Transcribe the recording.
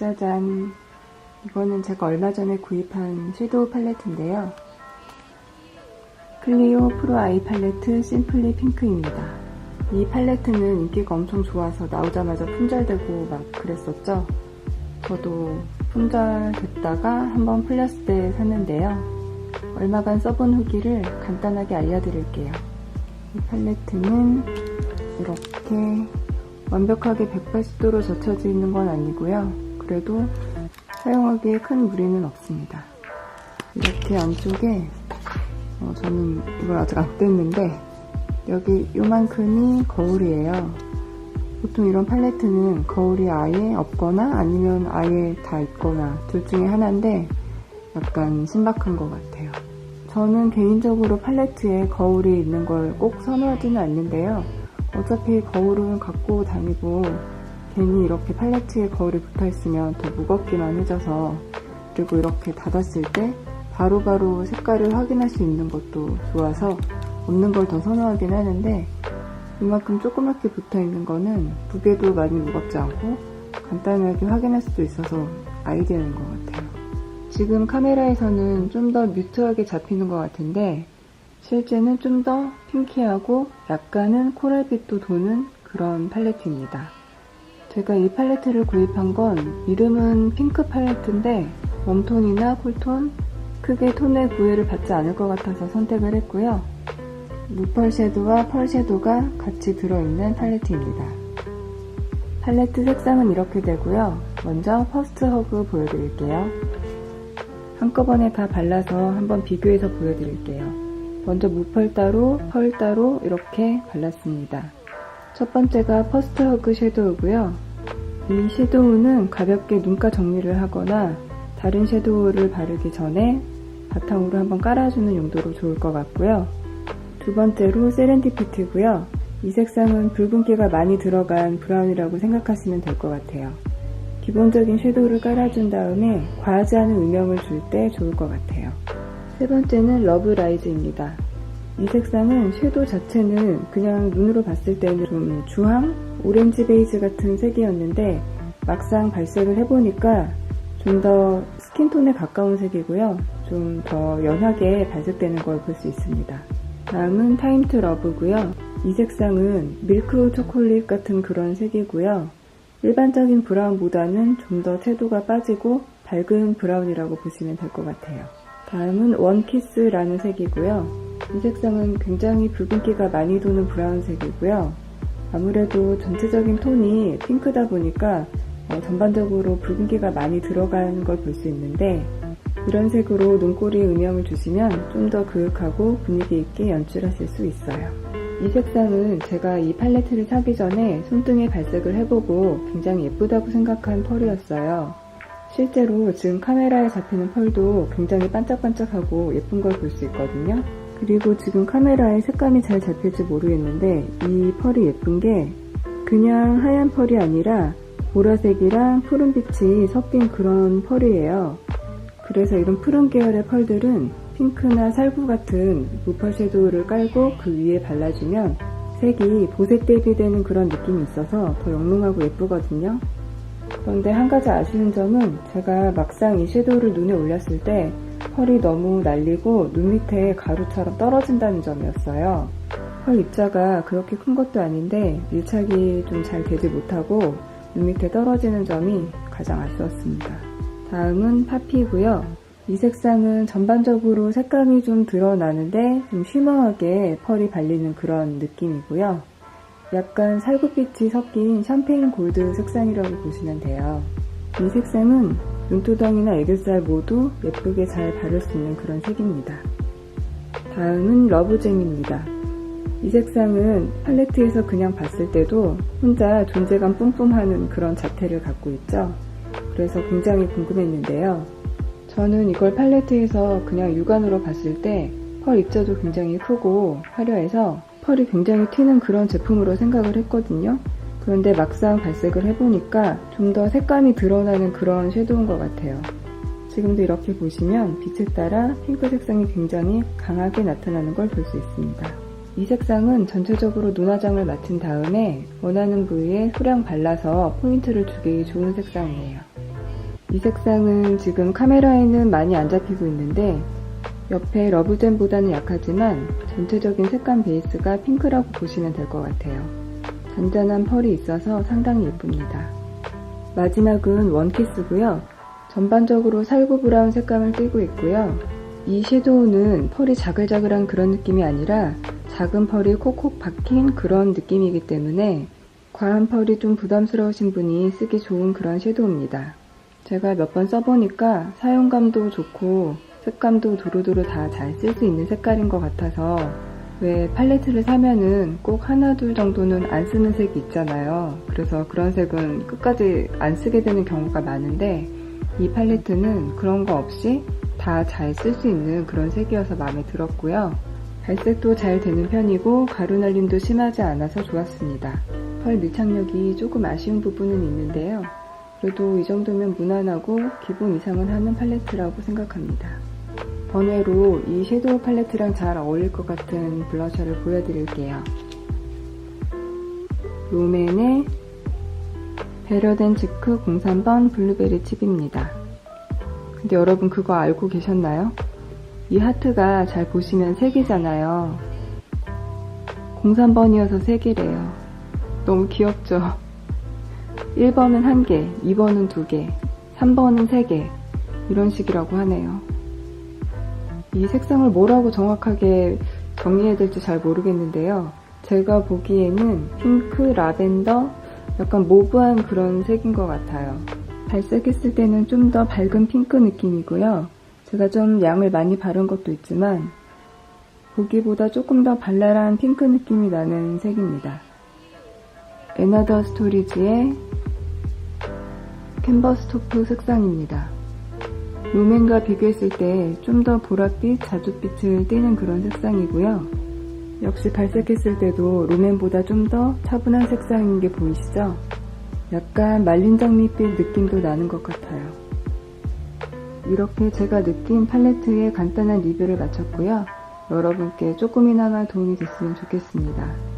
짜잔. 이거는 제가 얼마 전에 구입한 섀도우 팔레트인데요. 클리오 프로 아이 팔레트 심플리 핑크입니다. 이 팔레트는 인기가 엄청 좋아서 나오자마자 품절되고 막 그랬었죠. 저도 품절됐다가 한번 풀렸을 때 샀는데요. 얼마간 써본 후기를 간단하게 알려드릴게요. 이 팔레트는 이렇게 완벽하게 180도로 젖혀져 있는 건 아니고요. 그래도 사용하기에 큰 무리는 없습니다. 이렇게 안쪽에 어, 저는 이걸 아직 안 뗐는데 여기 요만큼이 거울이에요. 보통 이런 팔레트는 거울이 아예 없거나 아니면 아예 다 있거나 둘 중에 하나인데 약간 신박한 것 같아요. 저는 개인적으로 팔레트에 거울이 있는 걸 꼭 선호하지는 않는데요. 어차피 거울은 갖고 다니고 괜히 이렇게 팔레트에 거울이 붙어 있으면 더 무겁기만 해져서 그리고 이렇게 닫았을 때 바로바로 색깔을 확인할 수 있는 것도 좋아서 없는 걸 더 선호하긴 하는데 이만큼 조그맣게 붙어 있는 거는 무게도 많이 무겁지 않고 간단하게 확인할 수도 있어서 아이디어인 것 같아요. 지금 카메라에서는 좀 더 뮤트하게 잡히는 것 같은데 실제는 좀 더 핑키하고 약간은 코랄빛도 도는 그런 팔레트입니다. 제가 이 팔레트를 구입한 건 이름은 핑크 팔레트인데 웜톤이나 쿨톤 크게 톤의 구애를 받지 않을 것 같아서 선택을 했고요. 무펄 섀도우와 펄 섀도우가 같이 들어있는 팔레트입니다. 팔레트 색상은 이렇게 되고요. 먼저 퍼스트 허그 보여드릴게요. 한꺼번에 다 발라서 한번 비교해서 보여드릴게요. 먼저 무펄 따로, 펄 따로 이렇게 발랐습니다. 첫 번째가 퍼스트 허그 섀도우고요. 이 섀도우는 가볍게 눈가 정리를 하거나 다른 섀도우를 바르기 전에 바탕으로 한번 깔아주는 용도로 좋을 것 같고요. 두 번째로 세렌디피티고요. 이 색상은 붉은기가 많이 들어간 브라운이라고 생각하시면 될 것 같아요. 기본적인 섀도우를 깔아준 다음에 과하지 않은 음영을 줄 때 좋을 것 같아요. 세 번째는 러브라이즈입니다. 이 색상은 섀도우 자체는 그냥 눈으로 봤을 때는 좀 주황, 오렌지 베이지 같은 색이었는데 막상 발색을 해보니까 좀 더 스킨톤에 가까운 색이고요. 좀 더 연하게 발색되는 걸 볼 수 있습니다. 다음은 타임 투 러브고요. 이 색상은 밀크 초콜릿 같은 그런 색이고요. 일반적인 브라운보다는 좀 더 채도가 빠지고 밝은 브라운이라고 보시면 될 것 같아요. 다음은 원키스라는 색이고요. 이 색상은 굉장히 붉은기가 많이 도는 브라운색이고요. 아무래도 전체적인 톤이 핑크다 보니까 어, 전반적으로 붉은기가 많이 들어간 걸 볼 수 있는데 이런 색으로 눈꼬리에 음영을 주시면 좀 더 그윽하고 분위기 있게 연출하실 수 있어요. 이 색상은 제가 이 팔레트를 사기 전에 손등에 발색을 해보고 굉장히 예쁘다고 생각한 펄이었어요. 실제로 지금 카메라에 잡히는 펄도 굉장히 반짝반짝하고 예쁜 걸 볼 수 있거든요. 그리고 지금 카메라에 색감이 잘 잡힐지 모르겠는데 이 펄이 예쁜 게 그냥 하얀 펄이 아니라 보라색이랑 푸른빛이 섞인 그런 펄이에요. 그래서 이런 푸른 계열의 펄들은 핑크나 살구 같은 무펄 섀도우를 깔고 그 위에 발라주면 색이 보색 대비되는 그런 느낌이 있어서 더 영롱하고 예쁘거든요. 그런데 한 가지 아쉬운 점은 제가 막상 이 섀도우를 눈에 올렸을 때 펄이 너무 날리고 눈 밑에 가루처럼 떨어진다는 점이었어요. 펄 입자가 그렇게 큰 것도 아닌데 밀착이 좀 잘 되지 못하고 눈 밑에 떨어지는 점이 가장 아쉬웠습니다. 다음은 파피고요. 이 색상은 전반적으로 색감이 좀 드러나는데 좀 쉬머하게 펄이 발리는 그런 느낌이고요. 약간 살구빛이 섞인 샴페인 골드 색상이라고 보시면 돼요. 이 색상은 눈두덩이나 애교살 모두 예쁘게 잘 바를 수 있는 그런 색입니다. 다음은 러브잼입니다. 이 색상은 팔레트에서 그냥 봤을 때도 혼자 존재감 뿜뿜하는 그런 자태를 갖고 있죠. 그래서 굉장히 궁금했는데요. 저는 이걸 팔레트에서 그냥 육안으로 봤을 때 펄 입자도 굉장히 크고 화려해서 펄이 굉장히 튀는 그런 제품으로 생각을 했거든요. 그런데 막상 발색을 해보니까 좀 더 색감이 드러나는 그런 섀도우인 것 같아요. 지금도 이렇게 보시면 빛에 따라 핑크 색상이 굉장히 강하게 나타나는 걸 볼 수 있습니다. 이 색상은 전체적으로 눈화장을 마친 다음에 원하는 부위에 소량 발라서 포인트를 주기 좋은 색상이에요. 이 색상은 지금 카메라에는 많이 안 잡히고 있는데 옆에 러브잼보다는 약하지만 전체적인 색감 베이스가 핑크라고 보시면 될 것 같아요. 잔잔한 펄이 있어서 상당히 예쁩니다. 마지막은 원키스고요. 전반적으로 살구 브라운 색감을 띠고 있고요. 이 섀도우는 펄이 자글자글한 그런 느낌이 아니라 작은 펄이 콕콕 박힌 그런 느낌이기 때문에 과한 펄이 좀 부담스러우신 분이 쓰기 좋은 그런 섀도우입니다. 제가 몇 번 써보니까 사용감도 좋고 색감도 두루두루 다 잘 쓸 수 있는 색깔인 것 같아서 왜 팔레트를 사면은 꼭 하나 둘 정도는 안 쓰는 색이 있잖아요. 그래서 그런 색은 끝까지 안 쓰게 되는 경우가 많은데 이 팔레트는 그런 거 없이 다 잘 쓸 수 있는 그런 색이어서 마음에 들었고요. 발색도 잘 되는 편이고 가루 날림도 심하지 않아서 좋았습니다. 펄 밀착력이 조금 아쉬운 부분은 있는데요. 그래도 이 정도면 무난하고 기본 이상은 하는 팔레트라고 생각합니다. 번외로 이 섀도우 팔레트랑 잘 어울릴 것 같은 블러셔를 보여드릴게요. 롬앤의 배려된 지크 03번 블루베리 칩입니다. 근데 여러분 그거 알고 계셨나요? 이 하트가 잘 보시면 3개잖아요. 03번이어서 3개래요. 너무 귀엽죠? 1번은 1개, 2번은 2개, 3번은 3개. 이런 식이라고 하네요. 이 색상을 뭐라고 정확하게 정리해야 될지 잘 모르겠는데요. 제가 보기에는 핑크, 라벤더, 약간 모브한 그런 색인 것 같아요. 발색했을 때는 좀 더 밝은 핑크 느낌이고요. 제가 좀 양을 많이 바른 것도 있지만 보기보다 조금 더 발랄한 핑크 느낌이 나는 색입니다. 에나더 스토리지의 캔버스 토프 색상입니다. 롬앤과 비교했을 때 좀 더 보랏빛, 자줏빛을 띠는 그런 색상이고요. 역시 발색했을 때도 롬앤보다 좀 더 차분한 색상인 게 보이시죠? 약간 말린 장미빛 느낌도 나는 것 같아요. 이렇게 제가 느낀 팔레트의 간단한 리뷰를 마쳤고요. 여러분께 조금이나마 도움이 됐으면 좋겠습니다.